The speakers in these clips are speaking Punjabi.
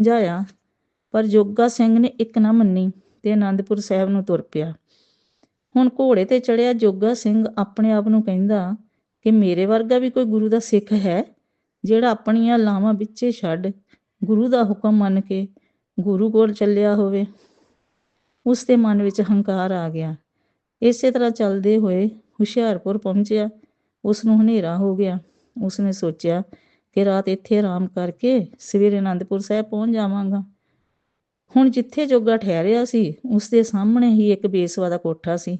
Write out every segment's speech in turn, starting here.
ਜਾਇਆ ਪਰ ਜੋਗਾ ਸਿੰਘ ਨੇ ਇੱਕ ਨਾ ਮੰਨੀ ਤੇ ਆਨੰਦਪੁਰ ਸਾਹਿਬ ਨੂੰ ਤੁਰ ਪਿਆ। ਹੁਣ ਘੋੜੇ ਤੇ ਚੜਿਆ ਜੋਗਾ ਸਿੰਘ ਆਪਣੇ ਆਪ ਨੂੰ ਕਹਿੰਦਾ ਕਿ ਮੇਰੇ ਵਰਗਾ ਵੀ ਕੋਈ ਗੁਰੂ ਦਾ ਸਿੱਖ ਹੈ, ਜਿਹੜਾ ਆਪਣੀਆਂ ਲਾਵਾਂ ਵਿੱਚੇ ਛੱਡ ਗੁਰੂ ਦਾ ਹੁਕਮ ਮੰਨ ਕੇ ਗੁਰੂ ਕੋਲ ਚੱਲਿਆ ਹੋਵੇ। ਉਸ ਦੇ ਮਨ ਵਿੱਚ ਹੰਕਾਰ ਆ ਗਿਆ। ਇਸੇ ਤਰ੍ਹਾਂ ਚੱਲਦੇ ਹੋਏ ਹੁਸ਼ਿਆਰਪੁਰ ਪਹੁੰਚਿਆ। ਉਸ ਨੂੰ ਹਨੇਰਾ ਹੋ ਗਿਆ। ਉਸ ਨੇ ਸੋਚਿਆ ਕਿ ਰਾਤ ਇੱਥੇ ਆਰਾਮ ਕਰਕੇ ਸਵੇਰੇ ਅਨੰਦਪੁਰ ਸਾਹਿਬ ਪਹੁੰਚ ਜਾਵਾਂਗਾ। ਹੁਣ ਜਿੱਥੇ ਜੋਗਾ ਠਹਿਰਿਆ ਸੀ, ਉਸ ਦੇ ਸਾਹਮਣੇ ਹੀ ਇੱਕ ਬੇਸਵਾ ਦਾ ਕੋਠਾ ਸੀ।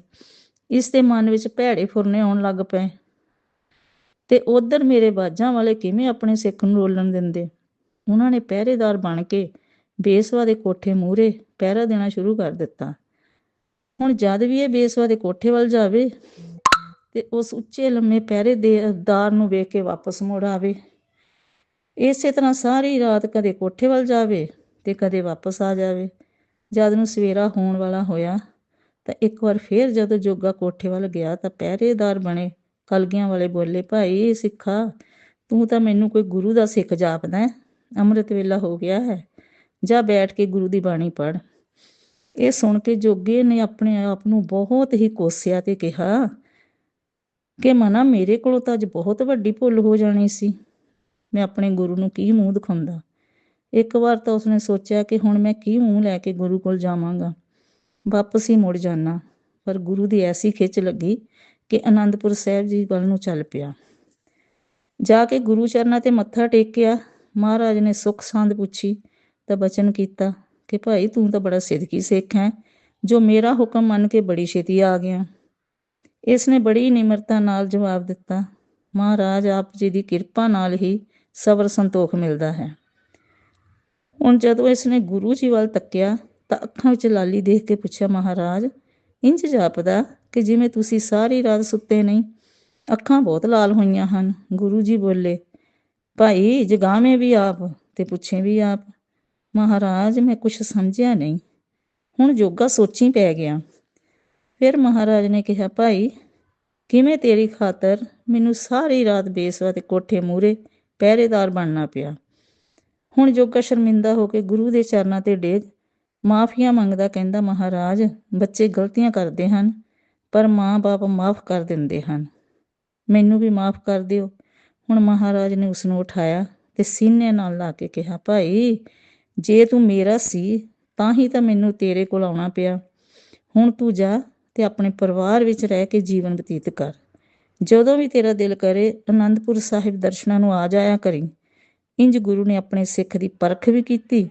ਇਸ ਦੇ ਮਨ ਵਿੱਚ ਭੈੜੇ ਫੁਰਨੇ ਆਉਣ ਲੱਗ ਪਏ। ਤੇ ਉਧਰ ਮੇਰੇ ਬਾਜਾਂ ਵਾਲੇ ਕਿਵੇਂ ਆਪਣੇ ਸਿੱਖ ਨੂੰ ਰੋਲਣ ਦਿੰਦੇ? ਉਹਨਾਂ ਨੇ ਪਹਿਰੇਦਾਰ ਬਣ ਕੇ ਬੇਸਵਾ ਦੇ ਕੋਠੇ ਮੂਹਰੇ ਪਹਿਰਾ ਦੇਣਾ ਸ਼ੁਰੂ ਕਰ ਦਿੱਤਾ। ਹੁਣ ਜਦ ਵੀ ਇਹ ਬੇਸਵਾ ਦੇ ਕੋਠੇ ਵੱਲ ਜਾਵੇ ਤੇ ਉਸ ਉੱਚੇ ਲੰਮੇ ਪਹਿਰੇ ਦੇ ਦਾਰ ਨੂੰ ਵੇਖ ਕੇ ਵਾਪਸ ਮੁੜ ਆਵੇ। ਇਸੇ ਤਰ੍ਹਾਂ ਸਾਰੀ ਰਾਤ ਕਦੇ ਕੋਠੇ ਵੱਲ ਜਾਵੇ ਤੇ ਕਦੇ ਵਾਪਸ ਆ ਜਾਵੇ। ਜਦ ਨੂੰ ਸਵੇਰਾ ਹੋਣ ਵਾਲਾ ਹੋਇਆ, ਤਾਂ ਇੱਕ ਵਾਰ ਫੇਰ ਜਦੋਂ ਜੋਗਾ ਕੋਠੇ ਵੱਲ ਗਿਆ ਤਾਂ ਪਹਿਰੇਦਾਰ ਬਣੇ, ਕਲਗੀਆਂ ਵਾਲੇ ਬੋਲੇ, ਭਾਈ, ਸਿੱਖਾ, ਤੂੰ ਤਾਂ ਮੈਨੂੰ ਕੋਈ ਗੁਰੂ ਦਾ ਸਿੱਖ ਜਾਪਦਾ ਹੈ, ਅੰਮ੍ਰਿਤ ਵੇਲਾ ਹੋ ਗਿਆ ਹੈ, ਜਾ ਬੈਠ ਕੇ ਗੁਰੂ ਦੀ ਬਾਣੀ ਪੜ੍ਹ। ਇਹ ਸੁਣ ਕੇ ਜੋਗੇ ਨੇ ਆਪਣੇ ਆਪ ਨੂੰ ਬਹੁਤ ਹੀ ਕੋਸਿਆ ਤੇ ਕਿਹਾ ਕਿ ਮਨਾ, ਮੇਰੇ ਕੋਲੋਂ ਤਾਂ ਅੱਜ ਬਹੁਤ ਵੱਡੀ ਭੁੱਲ ਹੋ ਜਾਣੀ ਸੀ। ਮੈਂ ਆਪਣੇ ਗੁਰੂ ਨੂੰ ਕੀ ਮੂੰਹ ਦਿਖਾਉਂਦਾ? ਇੱਕ ਵਾਰ ਤਾਂ ਉਸਨੇ ਸੋਚਿਆ ਕਿ ਹੁਣ ਮੈਂ ਕੀ ਮੂੰਹ ਲੈ ਕੇ ਗੁਰੂ ਕੋਲ ਜਾਵਾਂਗਾ। ਵਾਪਸ ਹੀ ਮੁੜ ਜਾਣਾ, ਪਰ ਗੁਰੂ ਦੀ ਐਸੀ ਖਿੱਚ ਲੱਗੀ ਕਿ ਆਨੰਦਪੁਰ ਸਾਹਿਬ ਜੀ ਵੱਲ ਨੂੰ ਚੱਲ ਪਿਆ। ਜਾ ਕੇ ਗੁਰੂ ਚਰਨਾਂ ਤੇ ਮੱਥਾ ਟੇਕਿਆ, ਮਹਾਰਾਜ ਨੇ ਸੁੱਖ ਸੰਦ ਪੁੱਛੀ, ਤਾਂ ਬਚਨ ਕੀਤਾ ਕਿ ਭਾਈ ਤੂੰ ਤਾਂ ਬੜਾ ਸਿੱਧਕੀ ਸਿੱਖ ਹੈ, ਜੋ ਮੇਰਾ ਹੁਕਮ ਮੰਨ ਕੇ ਬੜੀ ਛੇਤੀ ਆ ਗਿਆ। ਇਸ ਨੇ ਬੜੀ ਨਿਮਰਤਾ ਨਾਲ ਜਵਾਬ ਦਿੱਤਾ, ਮਹਾਰਾਜ ਆਪ ਜੀ ਦੀ ਕਿਰਪਾ ਨਾਲ ਹੀ ਸਬਰ ਸੰਤੋਖ ਮਿਲਦਾ ਹੈ। ਹੁਣ ਜਦੋਂ ਇਸ ਨੇ ਗੁਰੂ ਜੀ ਵੱਲ ਤੱਕਿਆ ਤਾਂ ਅੱਖਾਂ ਵਿੱਚ ਲਾਲੀ ਦੇਖ ਕੇ ਪੁੱਛਿਆ, ਮਹਾਰਾਜ ਇੰਜ ਜਾਪਦਾ ਕਿ ਜਿਵੇਂ ਤੁਸੀਂ ਸਾਰੀ ਰਾਤ ਸੁੱਤੇ ਨਹੀਂ, ਅੱਖਾਂ ਬਹੁਤ ਲਾਲ ਹੋਈਆਂ ਹਨ। ਗੁਰੂ ਜੀ ਬੋਲੇ, ਭਾਈ, ਜਗਾਵੇਂ ਵੀ ਆਪ ਤੇ ਪੁੱਛੇ ਵੀ ਆਪ। ਮਹਾਰਾਜ, ਮੈਂ ਕੁਝ ਸਮਝਿਆ ਨਹੀਂ। ਹੁਣ ਜੋਗਾ ਸੋਚੀ ਪੈ ਗਿਆ। ਫਿਰ ਮਹਾਰਾਜ ਨੇ ਕਿਹਾ, ਭਾਈ, ਕਿਵੇਂ ਤੇਰੀ ਖਾਤਰ ਮੈਨੂੰ ਸਾਰੀ ਰਾਤ ਬੇਸਵਾ ਤੇ ਕੋਠੇ ਮੂਰੇ ਪਹਿਰੇਦਾਰ ਬਣਨਾ ਪਿਆ। ਹੁਣ ਜੋਗਾ ਸ਼ਰਮਿੰਦਾ ਹੋ ਕੇ ਗੁਰੂ ਦੇ ਚਰਨਾਂ ਤੇ ਡੇਗ, ਮਾਫੀਆਂ ਮੰਗਦਾ ਕਹਿੰਦਾ, ਮਹਾਰਾਜ, ਬੱਚੇ ਗਲਤੀਆਂ ਕਰਦੇ ਹਨ, ਪਰ ਮਾਂ-ਬਾਪ ਮਾਫ ਕਰ ਦਿੰਦੇ ਹਨ। ਮੈਨੂੰ ਵੀ ਮਾਫ ਕਰ ਦਿਓ। ਹੁਣ ਮਹਾਰਾਜ ਨੇ ਉਸ ਨੂੰ ਉਠਾਇਆ ਤੇ ਸੀਨੇ ਨਾਲ ਲਾ ਕੇ ਕਿਹਾ, ਭਾਈ, ਜੇ ਤੂੰ ਮੇਰਾ ਸੀ, ਤਾਂ ਹੀ ਤਾਂ ਮੈਨੂੰ ਤੇਰੇ ਕੋਲ ਆਉਣਾ ਪਿਆ। ਹੁਣ ਤੂੰ ਜਾ ਤੇ ਆਪਣੇ ਪਰਿਵਾਰ ਵਿੱਚ ਰਹਿ ਕੇ ਜੀਵਨ ਬਤੀਤ ਕਰ। ਜਦੋਂ ਵੀ ਤੇਰਾ ਦਿਲ ਕਰੇ, ਅਨੰਦਪੁਰ ਸਾਹਿਬ ਦਰਸ਼ਨਾਂ ਨੂੰ ਆ ਜਾਇਆ ਕਰੀ। ਇੰਜ ਗੁਰੂ ਨੇ ਆਪਣੇ ਸਿੱਖ ਦੀ ਪਰਖ ਵੀ ਕੀਤੀ।